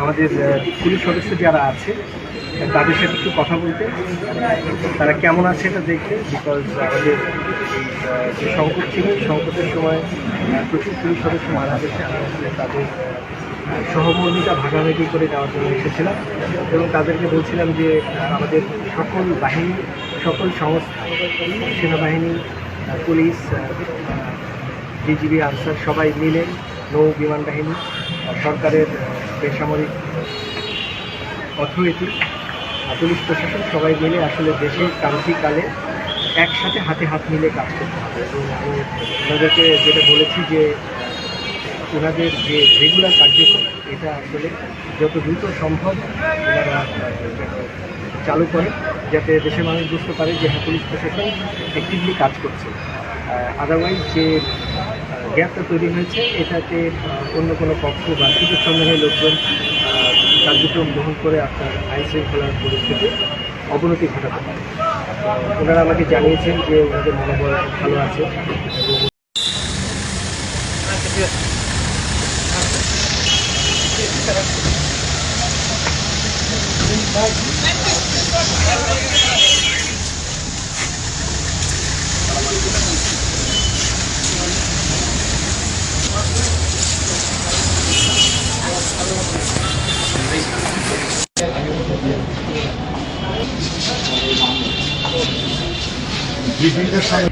আমাদের পুলিশ সদস্য যারা আছে, তাদের সাথে একটু কথা বলতে। তারা কেমন আছে এটা দেখতে বিকজ আমাদের যে সংকট ছিল, সংকটের সময় প্রচুর পুলিশ সদস্য মারা গেছে। তাদের সহমর্মিতা ভাগাভাগি করে দেওয়ার জন্য এসেছিলাম এবং তাদেরকে বলছিলাম যে আমাদের সকল বাহিনী, সকল সংস্থা, সেনাবাহিনী পুলিশ বিজিবি, আনসার সবাই মিলে নৌ বিমান বাহিনী সরকারের বেসামরিক অথরিটি পুলিশ প্রশাসন সবাই মিলে আসলে দেশের ক্রান্তিকালে একসাথে হাতে হাত মিলে কাজ করতে হবে। এবং আমি ওনাদেরকে যেটা বলেছি যে, ওনাদের যে রেগুলার কার্যক্রম, এটা আসলে যত দ্রুত সম্ভব ওনারা চালু করে, যাতে দেশের মানুষ বুঝতে পারে যে হ্যাঁ পুলিশ প্রশাসন অ্যাক্টিভলি কাজ করছে। আদারওয়াইজ যে গ্যাপটা তৈরি হয়েছে। এটাতে অন্য কোনো পক্ষ বা সুযোগ সন্ধানের লোকজন কার্যক্রম গ্রহণ করে আপনার আইন শৃঙ্খলার পরিস্থিতি অবনতি ঘটাতে পারে। ওনারা আমাকে জানিয়েছেন যে ওনাদের মনোবল ভালো আছে। এবং ব্রিফিংটার সময়